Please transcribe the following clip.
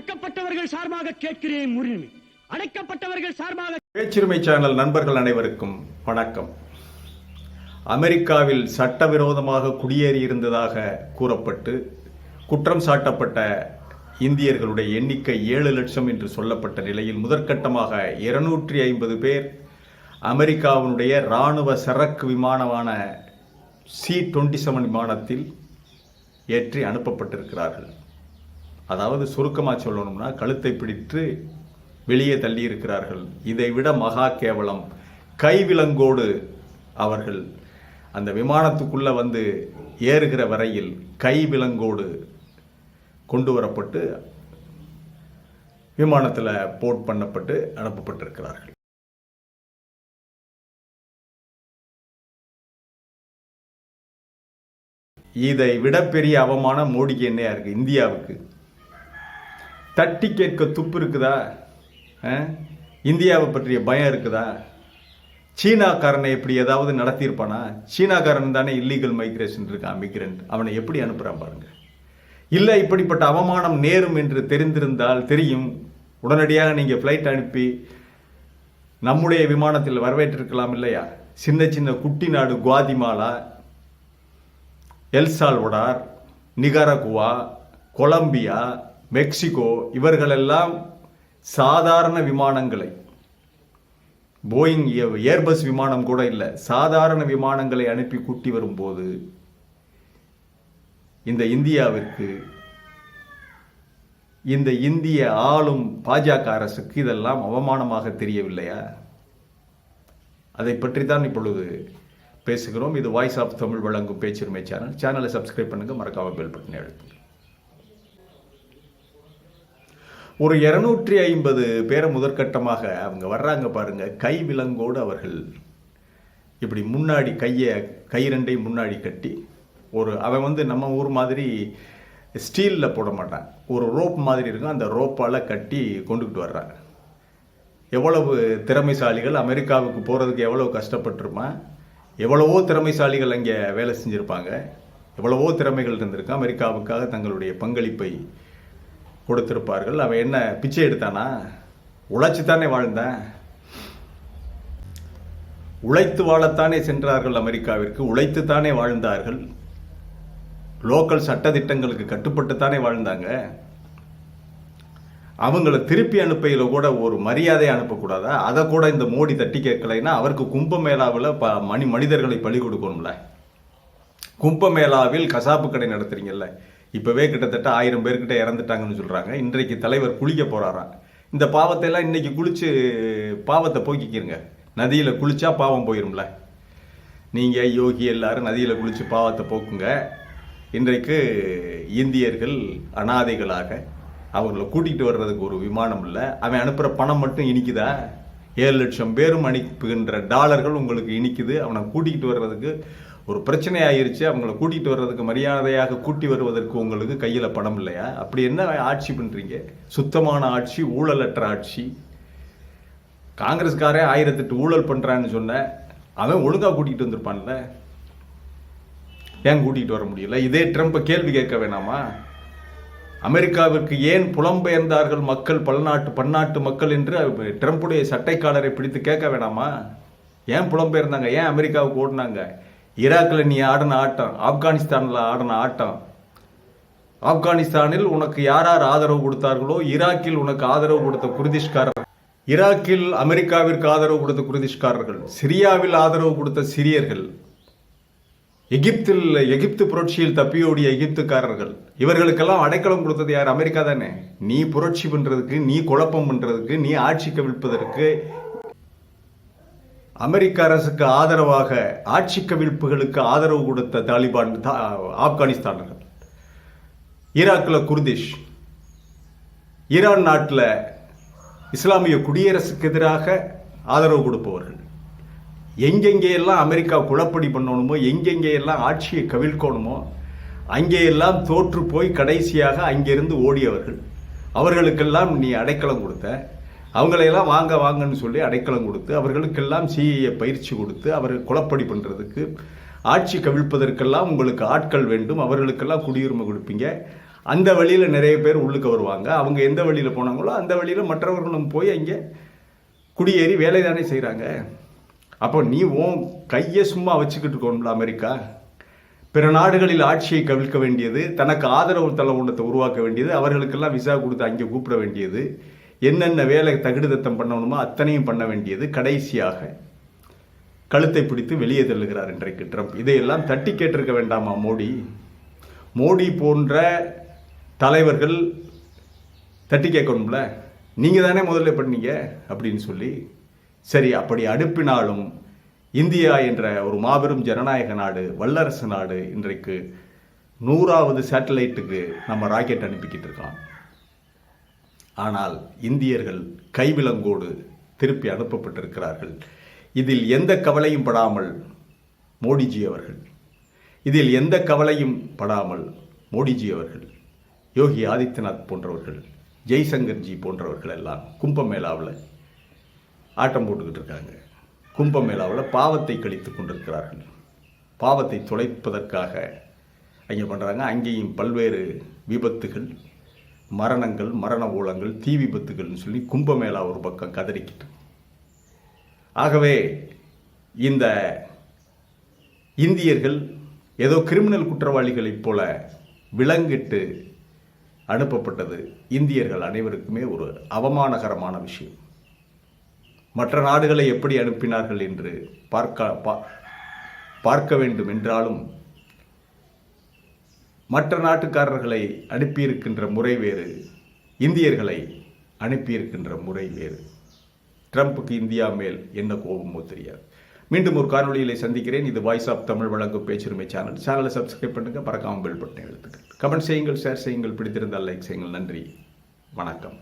ஒடுக்கப்பட்டவர்கள் சார்பாக கேட்கிறேன் உரிமை அடைக்கப்பட்டவர்கள் சார்பாக பேச்சுரிமை சேனல் நண்பர்கள் அனைவருக்கும் வணக்கம். அமெரிக்காவில் சட்டவிரோதமாக குடியேறியிருந்ததாக கூறப்பட்டு குற்றம் சாட்டப்பட்ட இந்தியர்களுடைய எண்ணிக்கை ஏழு லட்சம் என்று சொல்லப்பட்ட நிலையில் முதற்கட்டமாக இருநூற்றி ஐம்பது பேர் அமெரிக்காவினுடைய இராணுவ சரக்கு விமானமான சி டுவெண்ட்டி செவன் விமானத்தில் ஏற்றி அனுப்பப்பட்டிருக்கிறார்கள். அதாவது சுருக்கமாக சொல்லணும்னா கழுத்தை பிடித்து வெளியே தள்ளி இருக்கிறார்கள் இதை விட மகா கேவலம். கைவிலங்கோடு அவர்கள் அந்த விமானத்துக்குள்ளே வந்து ஏறுகிற வரையில் கைவிலங்கோடு கொண்டு வரப்பட்டு விமானத்தில் போட் பண்ணப்பட்டு அனுப்பப்பட்டிருக்கிறார்கள். இதை விட பெரிய அவமானம் மோடிக்கு என்னையா இருக்கு? இந்தியாவுக்கு. தட்டி கேட்க துப்பு இருக்குதா? ஆ? இந்தியாவை பற்றிய பயம் இருக்குதா? சீனாக்காரனை எப்படி ஏதாவது நடத்தியிருப்பானா? சீனாக்காரன் தானே இல்லீகல் மைக்ரேஷன் இருக்கான் மிக்ரண்ட் அவனை எப்படி அனுப்புகிறான் பாருங்க. இல்லை இப்படிப்பட்ட அவமானம் நேரும் என்று தெரிந்திருந்தால் தெரியும். உடனடியாக நீங்கள் ஃப்ளைட் அனுப்பி நம்முடைய விமானத்தில் வரவேற்றிருக்கலாம் இல்லையா? சின்ன சின்ன குட்டி நாடு Guatemala? El Salvador? Nicaragua? Colombia? Mexico இவர்களெல்லாம் சாதாரண விமானங்களை போயிங் ஏ- ஏர்பஸ் விமானம் கூட இல்லை சாதாரண விமானங்களை அனுப்பி கூட்டி வரும்போது இந்த இந்தியாவிற்கு இந்த இந்திய ஆளும் பாஜக அரசுக்கு இதெல்லாம் அவமானமாக தெரியவில்லையா? அதை பற்றி தான் இப்பொழுது பேசுகிறோம். இது வாய்ஸ் ஆஃப் தமிழ் வழங்கும் பேச்சுரிமை சேனல். சேனலை சப்ஸ்கிரைப் பண்ணுங்கள் மறக்காமல் பெல் பட்டனை அழுத்துங்க. ஒரு இரநூற்றி ஐம்பது பேரை முதற்கட்டமாக அவங்க வர்றாங்க பாருங்க. கை விலங்கோடு அவர்கள் இப்படி முன்னாடி கையை கை ரெண்டையும் முன்னாடி கட்டி ஒரு அவன் வந்து நம்ம ஊர் மாதிரி ஸ்டீலில் போட மாட்டான். ஒரு ரோப் மாதிரி இருக்கும். அந்த ரோப்பால் கட்டி கொண்டுக்கிட்டு வர்றான். எவ்வளவு திறமைசாலிகள் அமெரிக்காவுக்கு போகிறதுக்கு எவ்வளோ கஷ்டப்பட்டிருப்பான் எவ்வளவோ திறமைசாலிகள் அங்கே வேலை செஞ்சுருப்பாங்க. எவ்வளவோ திறமைகள் இருந்திருக்கு அமெரிக்காவுக்காக தங்களுடைய பங்களிப்பை கொடுத்திருப்பார்கள். அவன் என்ன பிச்சை எடுத்தானா? உழைச்சித்தானே தானே வாழ்ந்தான். உழைத்து வாழத்தானே சென்றார்கள் அமெரிக்காவிற்கு. உழைத்து தானே வாழ்ந்தார்கள். லோக்கல் சட்டதிட்டங்களுக்கு கட்டுப்பட்டு தானே வாழ்ந்தாங்க. அவங்கள திருப்பி அனுப்பையில் கூட ஒரு மரியாதை அனுப்பக்கூடாதா? அதை கூட இந்த மோடி தட்டி கேட்கலைன்னா அவருக்கு கும்பமேளாவில் ப மணி மனிதர்களை பலி கொடுக்கணும்ல. கும்பமேளாவில் கசாப்பு கடை நடத்துறீங்கல்ல. இப்போவே கிட்டத்தட்ட ஆயிரம் பேர்கிட்ட இறந்துட்டாங்கன்னு சொல்கிறாங்க இன்றைக்கு தலைவர் குளிக்க போகிறாராம் இந்த பாவத்தை எல்லாம் குளித்து பாவத்தை போக்கிக்கிறங்க நதியில் குளிச்சா பாவம் போயிரும்ல. நீங்கள் யோகி எல்லாரும் நதியில் குளித்து பாவத்தை போக்குங்க. இன்றைக்கு இந்தியர்கள் அனாதைகளாக அவங்கள கூட்டிகிட்டு வர்றதுக்கு ஒரு விமானம் இல்லை. அவன் அனுப்புகிற பணம் மட்டும் இனிக்குதா? ஏழு லட்சம் பேரும் அனுப்புகின்ற டாலர்கள் உங்களுக்கு இனிக்குது. அவனை கூட்டிகிட்டு வர்றதுக்கு ஒரு பிரச்சனை ஆயிருச்சு அவங்கள கூட்டிகிட்டு வர்றதுக்கு மரியாதையாக கூட்டி வருவதற்கு உங்களுக்கு கையில் படம் இல்லையா? அப்படி என்ன ஆட்சி பண்ணுறீங்க சுத்தமான ஆட்சி ஊழலற்ற ஆட்சி. காங்கிரஸ்காரே ஆயிரத்தெட்டு ஊழல் பண்ணுறான்னு சொன்ன அவன் ஒழுங்காக கூட்டிகிட்டு வந்திருப்பான்ல? ஏன் கூட்டிகிட்டு வர முடியல? இதே ட்ரம்ப்பை கேள்வி கேட்க வேணாமா? அமெரிக்காவிற்கு ஏன் புலம்பெயர்ந்தார்கள் மக்கள் பல்நாட்டு பன்னாட்டு மக்கள் என்று ட்ரம்ப்புடைய சட்டைக்காலரை பிடித்து கேட்க வேணாமா? ஏன் புலம்பெயர்ந்தாங்க ஏன் அமெரிக்காவுக்கு ஓடினாங்க? ஈராக்கில் நீ ஆடின ஆட்டம் ஆப்கானிஸ்தானில் ஆடின ஆட்டம். ஆப்கானிஸ்தானில் உனக்கு யார் யார் ஆதரவு கொடுத்தார்களோ ஈராக்கில் உனக்கு ஆதரவு கொடுத்த குர்திஷ்காரர். ஈராக்கில் அமெரிக்காவிற்கு ஆதரவு கொடுத்த குர்திஷ்காரர்கள். சிரியாவில் ஆதரவு கொடுத்த சிரியர்கள். எகிப்தில் எகிப்து புரட்சியில் தப்பியோடிய எகிப்துக்காரர்கள். இவர்களுக்கெல்லாம் அடைக்கலம் கொடுத்தது யார்? அமெரிக்கா தானே. நீ புரட்சி பண்றதுக்கு நீ குழப்பம் பண்றதுக்கு நீ ஆட்சி கவிழ்ப்பதற்கு அமெரிக்க அரசுக்கு ஆதரவாக ஆட்சி கவிழ்ப்புகளுக்கு ஆதரவு கொடுத்த தாலிபான் தா- ஆப்கானிஸ்தானர்கள். ஈராக்கில் குர்திஷ். ஈரான் நாட்டில் இஸ்லாமிய குடியரசுக்கு எதிராக ஆதரவு கொடுப்பவர்கள். எங்கெங்கே எல்லாம் அமெரிக்கா குழப்படி பண்ணணுமோ எங்கெங்கே எல்லாம் ஆட்சியை கவிழ்க்கணுமோ அங்கே எல்லாம் தோற்று போய் கடைசியாக அங்கிருந்து ஓடியவர்கள். அவர்களுக்கெல்லாம் நீ அடைக்கலம் கொடுத்த அவங்களையெல்லாம் வாங்க வாங்கன்னு சொல்லி அடைக்கலம் கொடுத்து அவர்களுக்கெல்லாம் சிஏ பயிற்சி கொடுத்து அவர் குழப்படி பண்ணுறதுக்கு ஆட்சி கவிழ்ப்பதற்கெல்லாம் உங்களுக்கு ஆட்கள் வேண்டும் அவர்களுக்கெல்லாம் குடியுரிமை கொடுப்பீங்க. அந்த வழியில் நிறைய பேர் உள்ளுக்கு வருவாங்க. அவங்க எந்த வழியில் போனாங்களோ அந்த வழியில் மற்றவர்களும் போய் அங்கே குடியேறி வேலை தானே செய்கிறாங்க அப்போ நீ ஓ கையை சும்மா வச்சுக்கிட்டு இருக்கணும்ல அமெரிக்கா. பிற நாடுகளில் ஆட்சியை கவிழ்க்க வேண்டியது தனக்கு ஆதரவு தளவுண்டத்தை உருவாக்க வேண்டியது அவர்களுக்கெல்லாம் விசா கொடுத்து அங்கே கூப்பிட வேண்டியது. என்னென்ன வேலை தகுடுதத்தம் பண்ணணுமோ அத்தனையும் பண்ண வேண்டியது கடைசியாக கழுத்தை பிடித்து வெளியே தள்ளுகிறார் இன்றைக்கு ட்ரம்ப். இதையெல்லாம் தட்டி கேட்டிருக்க வேண்டாமா மோடி? மோடி போன்ற தலைவர்கள் தட்டி கேட்கணும்ல? நீங்கள் தானே முதல்ல பண்ணீங்க அப்படின்னு சொல்லி சரி அப்படி அனுப்பினாலும் இந்தியா என்ற ஒரு மாபெரும் ஜனநாயக நாடு வல்லரசு நாடு இன்றைக்கு நூறாவது சேட்டலைட்டுக்கு நம்ம ராக்கெட் அனுப்பிக்கிட்டு இருக்கோம் ஆனால் இந்தியர்கள் கைவிலங்கோடு திருப்பி அனுப்பப்பட்டிருக்கிறார்கள். இதில் எந்த கவலையும் படாமல் மோடிஜி அவர்கள். இதில் எந்த கவலையும் படாமல் மோடிஜி அவர்கள். யோகி ஆதித்யநாத் போன்றவர்கள் ஜெய்சங்கர்ஜி போன்றவர்கள் எல்லாம் கும்பமேளாவில் ஆட்டம் போட்டுக்கிட்டு இருக்காங்க. கும்பமேளாவில் பாவத்தை கழித்து கொண்டிருக்கிறார்கள். பாவத்தை தொலைப்பதற்காக அங்கே பண்ணுறாங்க அங்கேயும் பல்வேறு விபத்துகள் மரணங்கள் மரண ஊழங்கள் தீ விபத்துகள்னு சொல்லி கும்பமேளா ஒரு பக்கம் கதறிக்கிட்டு. ஆகவே இந்த இந்தியர்கள் ஏதோ கிரிமினல் குற்றவாளிகளைப் போல விலங்கிட்டு அனுப்பப்பட்டது இந்தியர்கள் அனைவருக்குமே ஒரு அவமானகரமான விஷயம். மற்ற நாடுகளை எப்படி அனுப்பினார்கள் என்று பார்க்க பா- பார்க்க வேண்டும் என்றாலும் மற்ற நாட்டுக்காரர்களை அனுப்பியிருக்கின்ற முறை வேறு இந்தியர்களை அனுப்பியிருக்கின்ற முறை வேறு. ட்ரம்ப்புக்கு இந்தியா மேல் என்ன கோபமோ தெரியாது. மீண்டும் ஒரு காணொலியிலே சந்திக்கிறேன். இது வாய்ஸ் ஆஃப் தமிழ் வழங்கும் பேச்சுரிமை சேனல் சேனலை சப்ஸ்கிரைப் பண்ணுங்க பறக்காமல் பெல் பட்டனை எழுத்துக்கள் கமெண்ட் செய்யுங்கள் ஷேர் செய்யுங்கள் பிடித்திருந்தால் லைக் செய்யுங்கள். நன்றி. வணக்கம்.